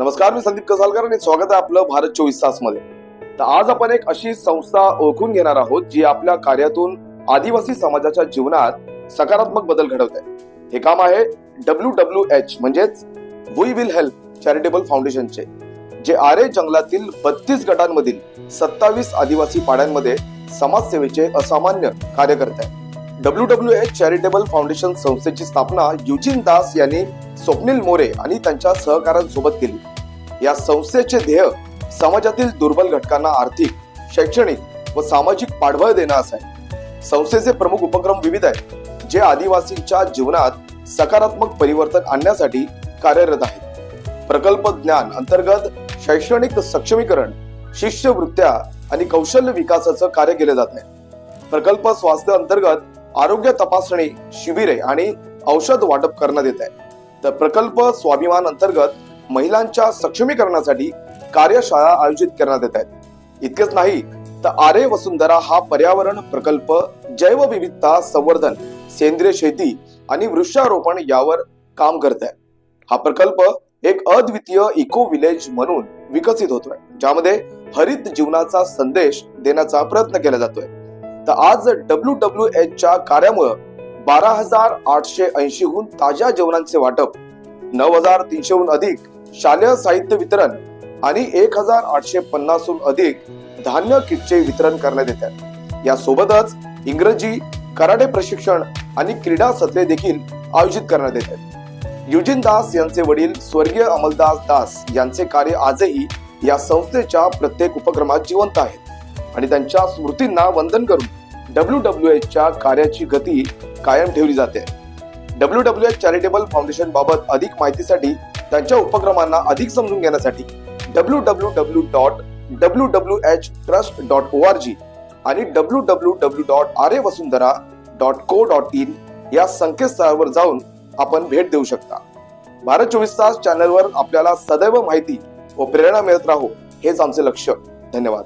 नमस्कार मी संदीप कसालकर आणि स्वागत आहे आपलं भारत चोवीस तासमध्ये तर आज आपण एक अशी संस्था ओळखून घेणार आहोत जी आपल्या कार्यातून आदिवासी समाजाच्या जीवनात सकारात्मक बदल घडवत. आहे हे काम आहे डब्ल्यू डब्ल्यू एच म्हणजेच वी विल हेल्प चॅरिटेबल फाउंडेशनचे जे आरे जंगलातील बत्तीस गटांमधील सत्तावीस आदिवासी पाड्यांमध्ये समाजसेवेचे असामान्य कार्य करत आहे W W H charitable foundation संस्थेची स्थापना युजिन दास यांनी स्वप्नील मोरे आणि त्यांच्या सहकाऱ्यांसोबत केली. या संस्थेचे ध्येय समाजातील दुर्बल घटकांना आर्थिक शैक्षणिक व सामाजिक पाठबळ देणं असं आहे संस्थेचे प्रमुख उपक्रम विविध आहेत जे आदिवासींच्या जीवनात सकारात्मक परिवर्तन आणण्यासाठी कार्यरत आहेत. प्रकल्प ज्ञान अंतर्गत शैक्षणिक सक्षमीकरण शिष्यवृत्त्या आणि कौशल्य विकासाचं कार्य केले जात आहे. प्रकल्प स्वास्थ्य अंतर्गत आरोग्य तपासणी शिबिरे आणि औषध वाटप करण्यात येत आहे. तर प्रकल्प स्वाभिमान अंतर्गत महिलांच्या सक्षमीकरणासाठी कार्यशाळा आयोजित करण्यात येत आहेत. इतकेच नाही तर आरे वसुंधरा हा पर्यावरण प्रकल्प जैवविविधता संवर्धन सेंद्रिय शेती आणि वृक्षारोपण यावर काम करत आहे. हा प्रकल्प एक अद्वितीय इको विलेज म्हणून विकसित होतोय ज्यामध्ये हरित जीवनाचा संदेश देण्याचा प्रयत्न केला जातोय. तर आज डब्ल्यू डब्ल्यू एच च्या कार्यामुळं बारा हजार आठशे ऐंशी हून ताज्या जेवणांचे वाटप नऊ हजार तीनशेहून अधिक शालेय साहित्य वितरण आणि एक हजार आठशे पन्नासहून अधिक धान्य किटचे वितरण करण्यात येत. आहे यासोबतच इंग्रजी कराटे प्रशिक्षण आणि क्रीडा सत्रे देखील आयोजित करण्यात येत. आहेत युजिन दास यांचे वडील स्वर्गीय अमलदास दास यांचे कार्य आजही या संस्थेच्या प्रत्येक उपक्रमात जिवंत आहेत आणि त्यांच्या स्मृतींना वंदन करून डब्ल्यू डब्ल्यू एच च्या कार्याची गती कायम ठेवली जाते. W W H charitable foundation बाबत अधिक माहितीसाठी त्यांच्या उपक्रमांना अधिक समजून घेण्यासाठी W W W dot W W H trust dot O R G आणि W W W dot R A Vasundhara dot co dot in या संकेतस्थळावर जाऊन आपण भेट देऊ शकता. भारत चोवीस तास चॅनलवर आपल्याला सदैव माहिती व प्रेरणा मिळत राहो हेच आमचे लक्ष धन्यवाद.